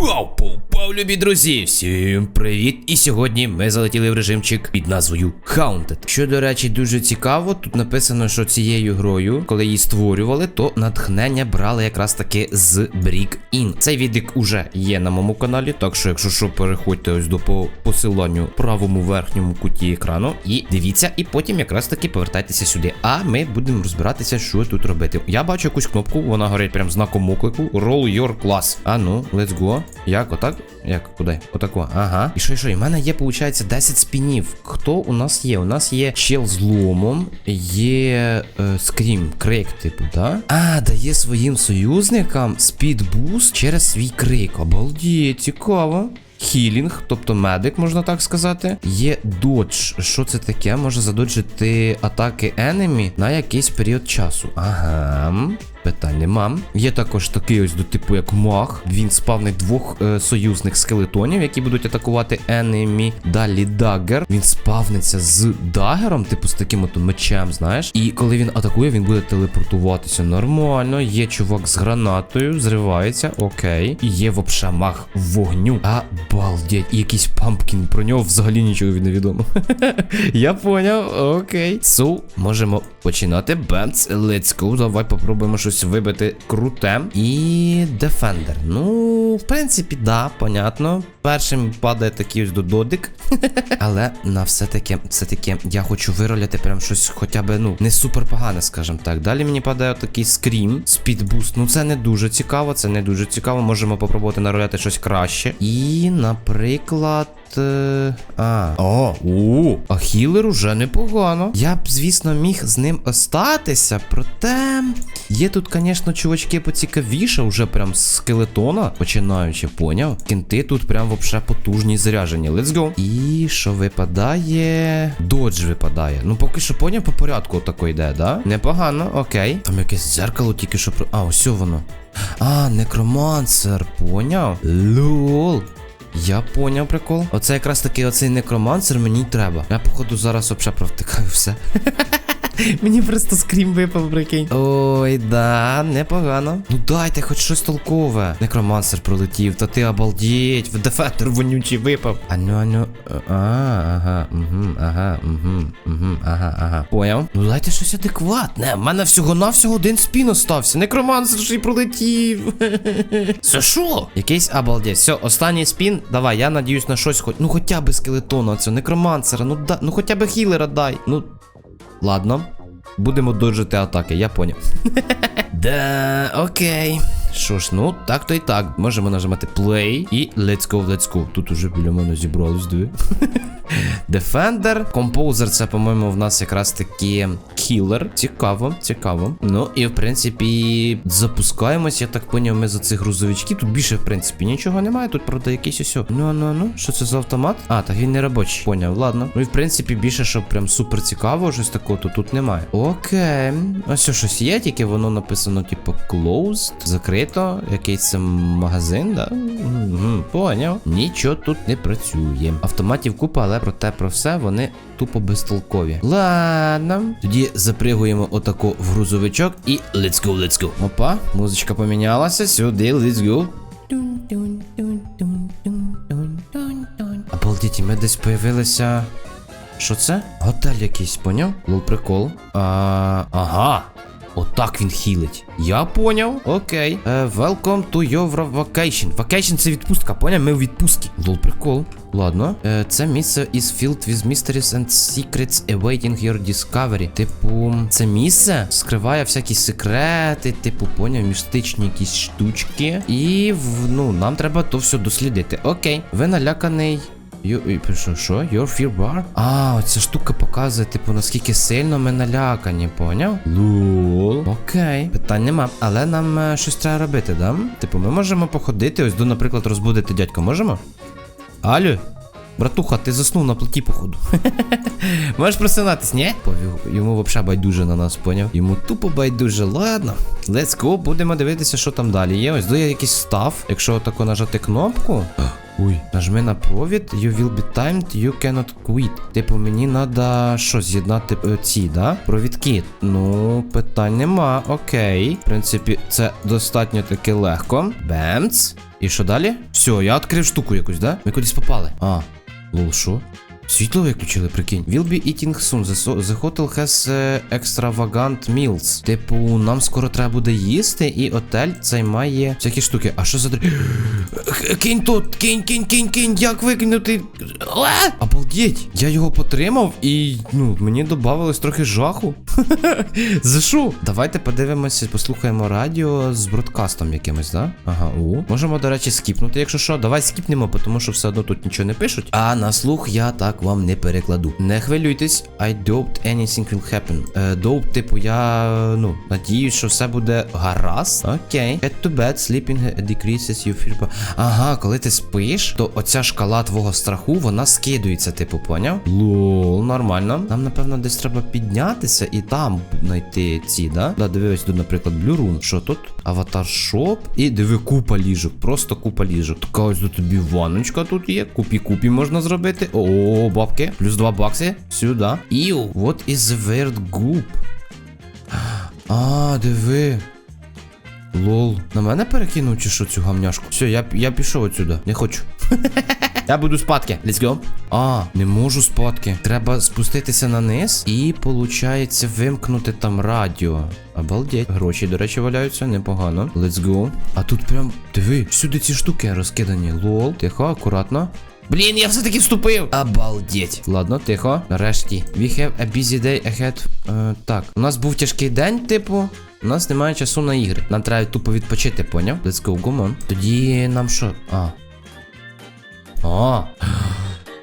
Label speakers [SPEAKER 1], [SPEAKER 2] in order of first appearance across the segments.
[SPEAKER 1] Uau, pum! Попав, любі друзі! Всім привіт! І сьогодні ми залетіли в режимчик під назвою Haunted. Що, до речі, дуже цікаво, тут написано, що цією грою, коли її створювали, то натхнення брали якраз таки з Brick In. Цей відик уже є на моєму каналі, так що, якщо що, переходьте ось до по посиланню правому верхньому куті екрану і дивіться, і потім якраз таки повертайтеся сюди. А ми будемо розбиратися, що тут робити. Я бачу якусь кнопку, вона горить прям знаком оклику. Roll your class. А ну, let's go. Як, отак? Як, куди? Отако. Ага. І що, і що? І в мене є, виходить, 10 спінів. Хто у нас є? У нас є чел з ломом, є е, скрім, крик, типу, да? А, дає своїм союзникам спідбуст через свій крик. Обалдіть, цікаво. Хілінг, тобто медик, можна так сказати. Є додж. Що це таке? Може задоджити атаки енемі на якийсь період часу. Ага. Питань нема. Є також такий ось до типу як маг. Він спавнить двох е, союзних скелетонів, які будуть атакувати енемі. Далі дагер. Він спавниться з дагером, типу з таким от мечем, знаєш. І коли він атакує, він буде телепортуватися нормально. Є чувак з гранатою, зривається, окей. І є вообще маг вогню. Обалдеть. І якийсь пампкін. Про нього взагалі нічого не відомо. Я поняв, окей. So, можемо починати. Бемц, let's go. Давай попробуємо щось вибити круте. І Defender. Ну, в принципі, да, понятно. Першим падає такий ось дододик. Але на все-таки, все-таки я хочу вироляти прям щось хоча б, ну, не супер погане, скажімо так. Далі мені падає такий скрім, спідбуст. Ну, це не дуже цікаво, це не дуже цікаво. Можемо попробувати нароляти щось краще. І, наприклад. е, А, о, у, а хілер уже непогано. Я б, звісно, міг з ним остатися, проте є тут, звісно, чувачки поцікавіше, вже прям з скелетона, починаючи, поняв? Кінти тут прям вообще потужні заряжені. Let's go. І що випадає? Додж випадає. Ну, поки що поняв, по порядку тако йде, да? Непогано, окей. Там якесь дзеркало тільки що про. А, ось воно. А, некромансер, поняв? Лол. Я поняв прикол. Оце якраз таки оцей некромансер мені треба. Я, походу, зараз взагалі провтикаю все. Мені просто скрім випав, прикинь. Ой, да, непогано. Ну дайте хоч щось толкове. Некромансер пролетів, та ти обалдіть, дефектор вонючий випав. Ану, ану. А, ага, угу, ага, угу, угу, ага, ага. Поняв? Ну дайте щось адекватне. В мене всього-навсього один спін остався. Некромансер ще й пролетів. Це що? Якийсь обалдеть. Все, останній спін. Давай, я надіюсь на щось хоч. Ну хоча б скелетона цього, некромансера. Ну да, ну хоча б хілера дай. Ну. Ладно. Будемо доджити атаки, я поняв. Да, окей. Що ж, ну, так то і так. Можемо нажимати play і let's go, let's go. Тут уже біля мене зібрались, диви. Defender. Composer, це, по-моєму, в нас якраз таки кілер. Цікаво, цікаво. Ну і в принципі, запускаємось. Я так поняв, ми за цих грузовичків. Тут більше, в принципі, нічого немає. Тут, правда, якийсь ось. Ну, ну, ну. Що це за автомат? А, так він не робочий. Поняв, ладно. Ну і в принципі, більше, щоб прям супер цікаво, щось такого, то тут немає. Окей. Ось що, щось є, тільки воно написано, типу, closed, закрито. Якийсь магазин, да? Угу, поняв. Нічого тут не працює. Автоматів купа, але проте про все вони тупо безтолкові. Ладно. Тоді запригуємо отако в грузовичок і let's go, let's go. Опа, музичка помінялася. Сюди, let's go. Обалдіть, ми десь появилися. Що це? Готель якийсь, поняв? Лол прикол. А, ага. Отак він хілить. Я поняв. Окей. Е, welcome to your vacation. Vacation це відпустка, поняв? Ми у відпустці. Лол прикол. Ладно. Е, це місце is filled with mysteries and secrets awaiting your discovery. Типу, це місце скриває всякі секрети, типу, поняв, містичні якісь штучки. І в, ну, нам треба то все дослідити. Окей. Ви наляканий. Що, що? Your fear bar? А, оця штука показує, типу, наскільки сильно ми налякані, поняв? Лол. Окей. Питань нема. Але нам е, щось треба робити, да? Типу, ми можемо походити, ось до, наприклад, розбудити дядька, можемо? Алю? Братуха, ти заснув на плиті, походу. Можеш просинатись, ні? Повів. Йому взагалі байдуже на нас, поняв? Йому тупо байдуже. Ладно. Let's go, будемо дивитися, що там далі є. Ось є якийсь став. Якщо тако нажати кнопку. Ой, нажми на провід, you will be timed, you cannot quit. Типу, мені треба що, з'єднати е, ці, да? Провідки. Ну, питань нема, окей. В принципі, це достатньо таки легко. Бемц. І що далі? Все, я відкрив штуку якусь, да? Ми кудись попали. А, що? Світло виключили, прикинь. Will be eating soon. The, the hotel has uh, extravagant meals. Типу, нам скоро треба буде їсти, і отель цей має всякі штуки. А що за Кинь тут, кинь, кинь, кинь, кинь, як викинути. А! Обалдеть! Я його потримав і ну, мені додавалось трохи жаху. За що? Давайте подивимося, послухаємо радіо з бродкастом якимось, да? Ага, у. Можемо, до речі, скіпнути, якщо що. Давай скіпнемо, тому що все одно тут нічого не пишуть. А на слух я так вам не перекладу. Не хвилюйтесь, I doubt anything will happen. Е, doubt, типу, я ну, надіюсь, що все буде гаразд. Окей. Get to bed, sleeping decreases your fear. Ага, коли ти спиш, то оця шкала твого страху, вона скидується, типу, поняв? Лол, нормально. Нам, напевно, десь треба піднятися і там знайти ці, да? Да, дивись тут, наприклад, Blue Room. Що тут? Аватар Шоп. І диви, купа ліжок. Просто купа ліжок. Така ось тут тобі ванночка тут є. Купі-купі можна зробити. О, бабки. Плюс 2 бакси. Сюди. Іу. What is the word goop? А, диви. Лол. На мене перекинув чи що цю гамняшку? Все, я, я пішов отсюди. Не хочу. Я буду спадки. Let's go. А, не можу спадки. Треба спуститися на низ і, получається, вимкнути там радіо. Обалдеть. Гроші, до речі, валяються, непогано. Let's go. А тут прям, диви, всюди ці штуки розкидані. Лол. Тихо, акуратно. Блін, я все-таки вступив. Обалдеть. Ладно, тихо. Нарешті. We have a busy day ahead. Е, так, у нас був тяжкий день, типу. У нас немає часу на ігри. Нам треба тупо відпочити, поняв? Let's go, go on. Тоді нам що? А. А.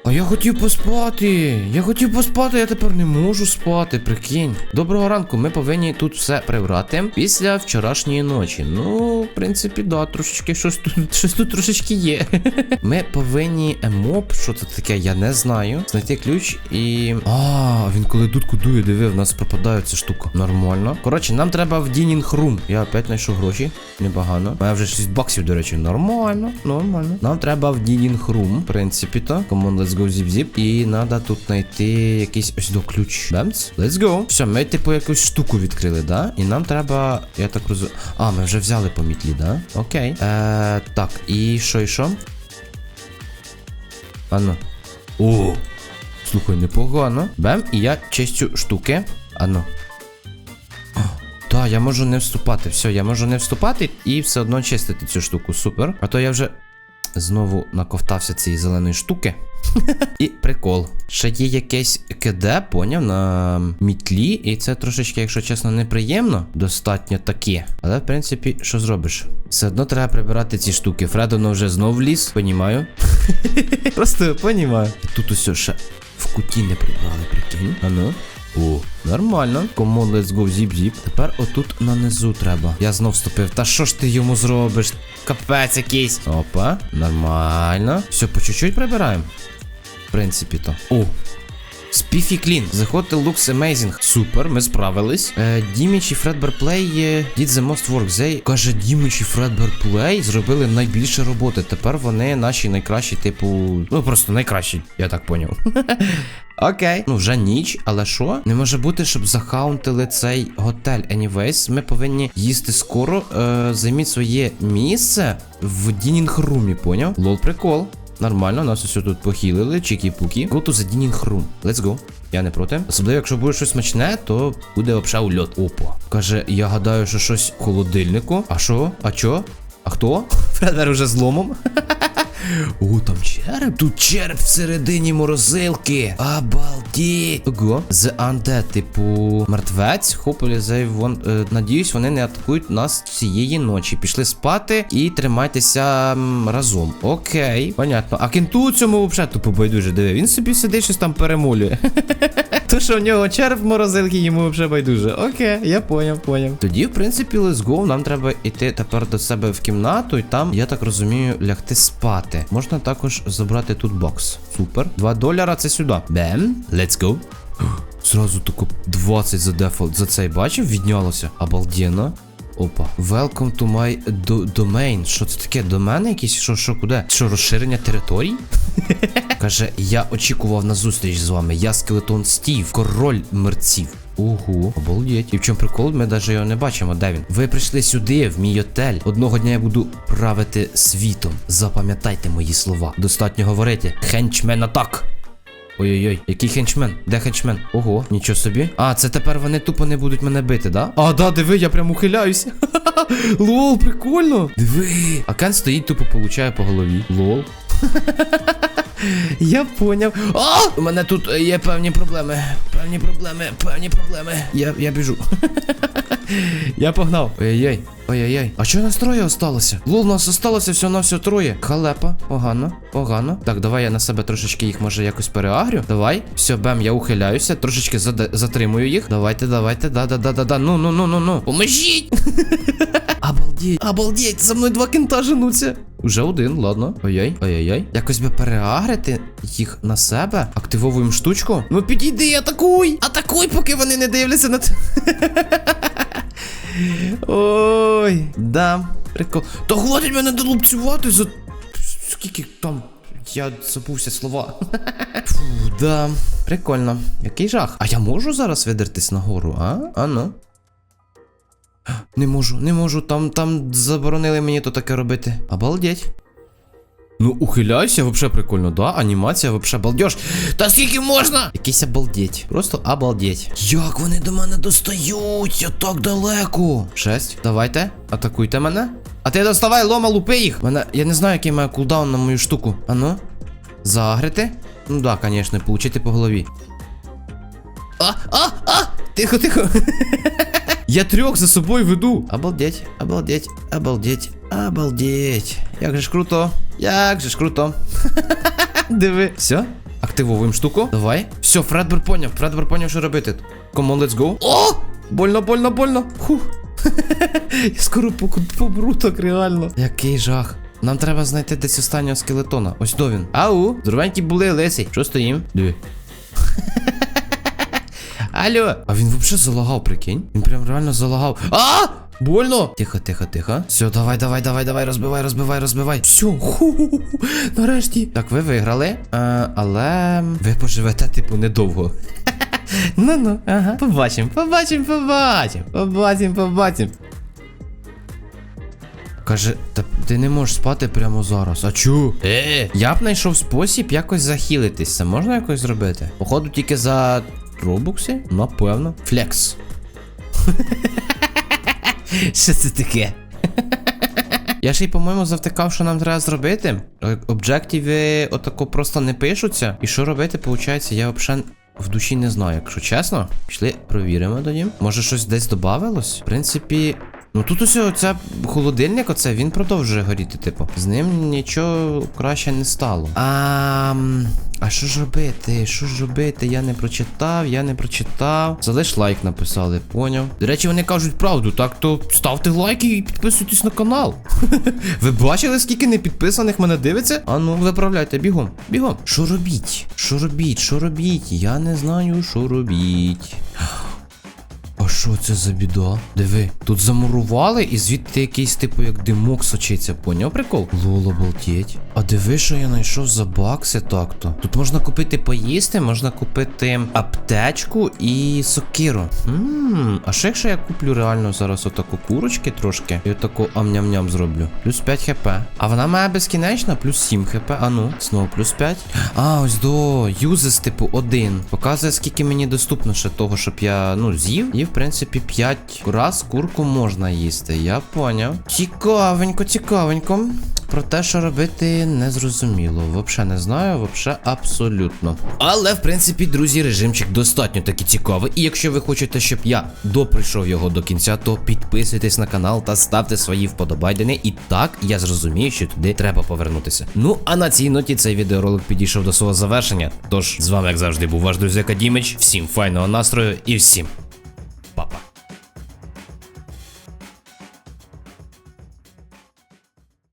[SPEAKER 1] А я хотів поспати. Я хотів поспати, я тепер не можу спати, прикинь. Доброго ранку, ми повинні тут все прибрати після вчорашньої ночі. Ну, в принципі, да, трошечки щось тут, щось тут трошечки є. Ми повинні емоп, що це таке, я не знаю. Знайти ключ і. А, він коли дудку дує, диви, в нас пропадає ця штука. Нормально. Коротше, нам треба в Дінінг Рум. Я опять знайшов гроші. Непогано. У мене вже 6 баксів, до речі. Нормально, нормально. Нам треба в Дінінг Рум, в принципі, то. Come on, go zip-zip. І треба тут знайти якийсь ось до ключ. Бемц. Let's go. Все, ми, типу, якусь штуку відкрили, да? І нам треба. Я так розумію. А, ми вже взяли по мітлі, да? Окей. Е, так, і що, і що? Ану. О! Слухай, непогано. Бем, і я чистю штуки. Ану. Так, я можу не вступати. Все, я можу не вступати і все одно чистити цю штуку. Супер. А то я вже знову наковтався цієї зеленої штуки. І прикол. Ще є якесь КД, поняв, на мітлі, і це трошечки, якщо чесно, неприємно, достатньо таке. Але, в принципі, що зробиш? Все одно треба прибирати ці штуки. Фредоно вже знов вліз, понімаю. Просто понімаю. Тут усе ще в куті не прибрали, прикинь. А ну. О, нормально. Кому let's go, зіп-зіп. Тепер отут на низу треба. Я знов вступив. Та що ж ти йому зробиш? Капець якийсь. Опа, нормально. Все, по чуть-чуть прибираємо. В принципі то. О. Спіфі Клін. Hotel looks amazing. Супер, ми справились. Е, Діміч і Фредбер Плей е, did the most work. They, каже, Діміч і Фредбер Плей зробили найбільше роботи. Тепер вони наші найкращі, типу. Ну просто найкращі, я так поняв. Окей. Ну, вже ніч, але що? Не може бути, щоб захаунтили цей готель. Anyways, ми повинні їсти скоро. Е, займіть своє місце в Дінінг румі, поняв? Лол, прикол. Нормально, нас усе тут похилили, чікі-пукі. Go to the dining room. Let's go. Я не проти. Особливо, якщо буде щось смачне, то буде обша ульот. Опа. Каже, я гадаю, що щось в холодильнику. А що? А чо? А хто? Фредер уже зломом. О, там череп. Тут череп всередині морозилки. Обалдіть. Ого. The Undead, типу, мертвець. They won't... Е, надіюсь, вони не атакують нас цієї ночі. Пішли спати і тримайтеся разом. Окей, понятно. А кенту цьому взагалі тупо байдуже диви. Він собі сидить, щось там перемолює. То, що в нього череп морозилки, йому вже байдуже. Окей, я поняв, поняв. Тоді, в принципі, let's go. Нам треба йти тепер до себе в кімнату, і там, я так розумію, лягти спати. Можна також забрати тут бокс. Супер. 2 доляра це сюди. Бем. Let's go. Зразу тако 20 за дефолт. За цей бачив, віднялося. Обалденно. Опа. Welcome to my do domain. Що це таке? Домени якісь? Що, що, куди? Що, розширення територій? Каже, я очікував на зустріч з вами. Я скелетон Стів, король мерців. Ого, обалдеть. І в чому прикол? Ми навіть його не бачимо. Де він? Ви прийшли сюди, в мій отель. Одного дня я буду правити світом. Запам'ятайте мої слова. Достатньо говорити. Хенчмен атак. Ой-ой-ой, який хенчмен? Де хенчмен? Ого, нічого собі. А, це тепер вони тупо не будуть мене бити, да? А, да, диви, я прям ухиляюся. Лол, прикольно. Диви. А Кен стоїть, тупо получає по голові. Лол. Я поняв. О! У мене тут е, є певні проблеми. Певні проблеми, певні проблеми. Я, я біжу. Я погнав. Ой-ой-ой. Ой-ой-ой. А що нас троє осталося? Лол, нас осталося всього на все троє. Халепа. Погано, погано. Так, давай я на себе трошечки їх може якось переагрю. Давай. Все, бем, я ухиляюся. Трошечки затримую їх. Давайте, давайте, да-да-да-да-да. Ну, ну, ну, ну, ну. Поможіть! Обалдеть, обалдеть, за мною два кента женуться. Уже один, ладно. Ой-ой, ой-ой-ой. Якось би переагрити їх на себе. Активовуємо штучку. Ну підійди, атакуй! Атакуй, поки вони не дивляться на те. Ой, да, прикол. Та хватить мене долупцювати за. Скільки там. Я забувся слова. Фу, да, прикольно. Який жах. А я можу зараз видертись нагору, а? А ну. Не можу, не можу, там, там заборонили мені то таке робити. Обалдеть. Ну, ухиляйся, вообще прикольно, да? Анімація вообще балдеж. Та скільки можна? Якийсь обалдеть. Просто обалдеть. Як вони до мене достають? Я так далеко. Шесть. Давайте, атакуйте мене. А ти доставай, лома, лупи їх. Мене, я не знаю, який має кулдаун на мою штуку. Ану. Загрити? Ну да, конечно, получити по голові. А, а, а! Тихо, тихо. Я трьох за собою веду. Обалдеть, обалдеть, обалдеть, обалдеть. Як же ж круто. Як же ж круто. Диви. Все, активовуємо штуку. Давай. Все, Фредбер поняв. Фредбер поняв, що робити. Come on, let's go. О! Больно, больно, больно. Хух. Я скоро помру так реально. Який жах. Нам треба знайти десь останнього скелетона. Ось до він. Ау, здоровенькі були, лисий. Що стоїм? Диви. Алло. А він вообще залагав, прикинь. Він прям реально залагав. А! Больно! Тихо, тихо, тихо. Все, давай, давай, давай, давай, розбивай, розбивай, розбивай. Все, ху нарешті. Так, ви виграли. Е, але ви поживете, типу, недовго. Ну ну, ага. Побачим, побачим, побачим. Побачим, побачим. Каже, та ти не можеш спати прямо зараз. А чу? Е, я б знайшов спосіб якось захилитись. Це можна якось зробити? Походу, тільки за робукси? Напевно. Флекс. Що це таке? Я ще й, по-моєму, завтикав, що нам треба зробити. Е, Об'єктиви отако просто не пишуться. І що робити, виходить, я взагалі в душі не знаю, якщо чесно. Пішли, провіримо тоді. Може щось десь додавалось? В принципі. Ну тут ось оця холодильник, оце він продовжує горіти, типу. З ним нічого краще не стало. А, а що ж робити? Що ж робити? Я не прочитав, я не прочитав. Залиш лайк написали, поняв. До речі, вони кажуть правду, так то ставте лайки і підписуйтесь на канал. Ви бачили, скільки непідписаних мене дивиться? А ну, виправляйте, бігом, бігом. Що робіть? Що робіть? Що робіть? Я не знаю, що робіть. Що це за біда? Диви, тут замурували і звідти якийсь типу як димок сочиться, поняв прикол? Лоло, обалдеть. А диви, що я знайшов за бакси так-то. Тут можна купити поїсти, можна купити аптечку і сокиру. Ммм, а ще якщо я куплю реально зараз отаку курочки трошки і отаку амням-ням зроблю. Плюс 5 хп. А вона має безкінечно, плюс 7 хп. А ну, знову плюс 5. А, ось до юзес, типу, 1. Показує, скільки мені доступно ще того, щоб я, ну, з'їв. Принципі, 5 раз курку можна їсти. Я поняв. Цікавенько, цікавенько. Про те, що робити, не зрозуміло. Вообще не знаю, вообще абсолютно. Але, в принципі, друзі, режимчик достатньо таки цікавий. І якщо ви хочете, щоб я доприйшов його до кінця, то підписуйтесь на канал та ставте свої вподобайдени. І так я зрозумію, що туди треба повернутися. Ну, а на цій ноті цей відеоролик підійшов до свого завершення. Тож, з вами, як завжди, був ваш друзяка Дімич. Всім файного настрою і всім papa.